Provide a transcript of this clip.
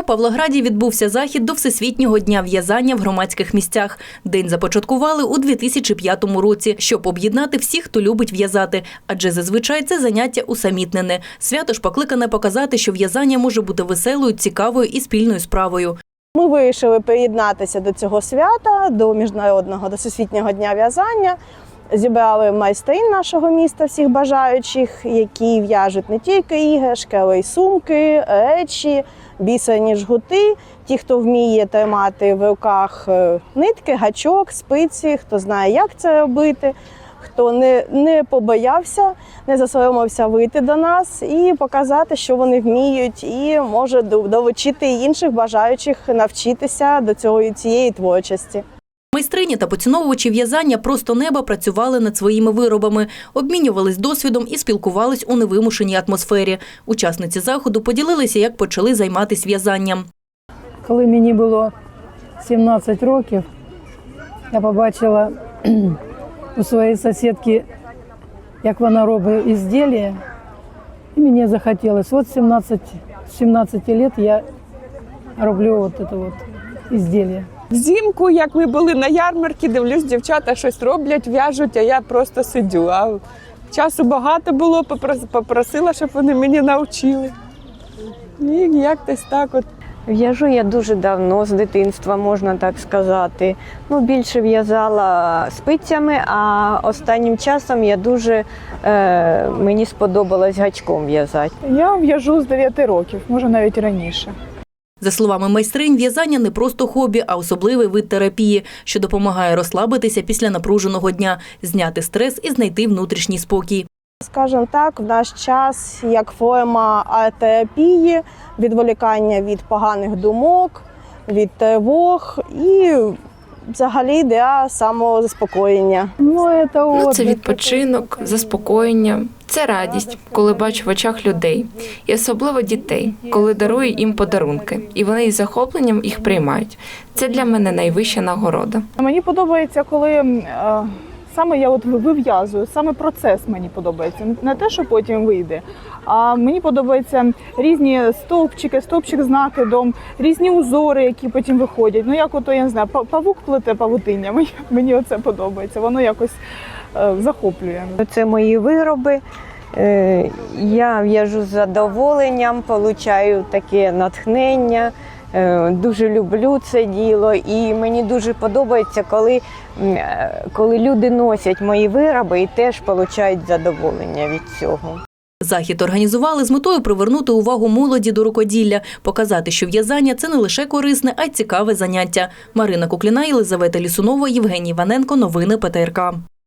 У Павлограді відбувся захід до Всесвітнього дня в'язання в громадських місцях. День започаткували у 2005 році, щоб об'єднати всіх, хто любить в'язати, адже зазвичай це заняття усамітнене. Свято ж покликане показати, що в'язання може бути веселою, цікавою і спільною справою. Ми вирішили приєднатися до цього свята, до міжнародного до всесвітнього дня в'язання. Зібрали майстринь нашого міста, всіх бажаючих, які в'яжуть не тільки іграшки, але й сумки, речі, бісерні жгути. Ті, хто вміє тримати в руках е, нитки, гачок, спиці, хто знає, як це робити, хто не, не побоявся, не засоромився вийти до нас і показати, що вони вміють, і може долучити інших бажаючих навчитися до цього цієї творчості. Майстрині та поціновувачі в'язання просто неба працювали над своїми виробами, обмінювались досвідом і спілкувались у невимушеній атмосфері. Учасниці заходу поділилися, як почали займатися в'язанням. Коли мені було 17 років, я побачила у своєї сусідки, як вона робить ізділля, і мені захотілося. От 17, з 17 років я роблю от це от. Взимку, як ми були на ярмарці, дивлюсь, дівчата щось роблять, в'яжуть, а я просто сидю. А часу багато було, попрос- попросила, щоб вони мені навчили. І якось так от. В'яжу я дуже давно, з дитинства, можна так сказати. Ну, більше в'язала спицями, а останнім часом я дуже е, мені сподобалось гачком в'язати. Я в'яжу з 9 років, може навіть раніше. За словами майстринь, в'язання не просто хобі, а особливий вид терапії, що допомагає розслабитися після напруженого дня, зняти стрес і знайти внутрішній спокій. Скажімо так, в наш час як форма арт-терапії, відволікання від поганих думок, від тривог і взагалі для самозаспокоєння. Ну, це Ну, це відпочинок, заспокоєння, це радість, коли бачу в очах людей, і особливо дітей, коли дарую їм подарунки, і вони із захопленням їх приймають. Це для мене найвища нагорода. Мені подобається, коли е, саме я от вив'язую, саме процес мені подобається. Не те, що потім вийде. А мені подобаються різні стовпчики, стовпчик з накидом, різні узори, які потім виходять. Ну як ото я не знаю, па- павук плете павутиння. Мені, оце подобається. Воно якось е, захоплює. Це мої вироби. Е, Я в'яжу з задоволенням, получаю таке натхнення. Е, Дуже люблю це діло, і мені дуже подобається, коли, коли люди носять мої вироби і теж получають задоволення від цього. Захід організували з метою привернути увагу молоді до рукоділля, показати, що в'язання це не лише корисне, а й цікаве заняття. Марина Кукліна, Єлизавета Лісунова, Євгеній Ваненко. Новини ПТРК.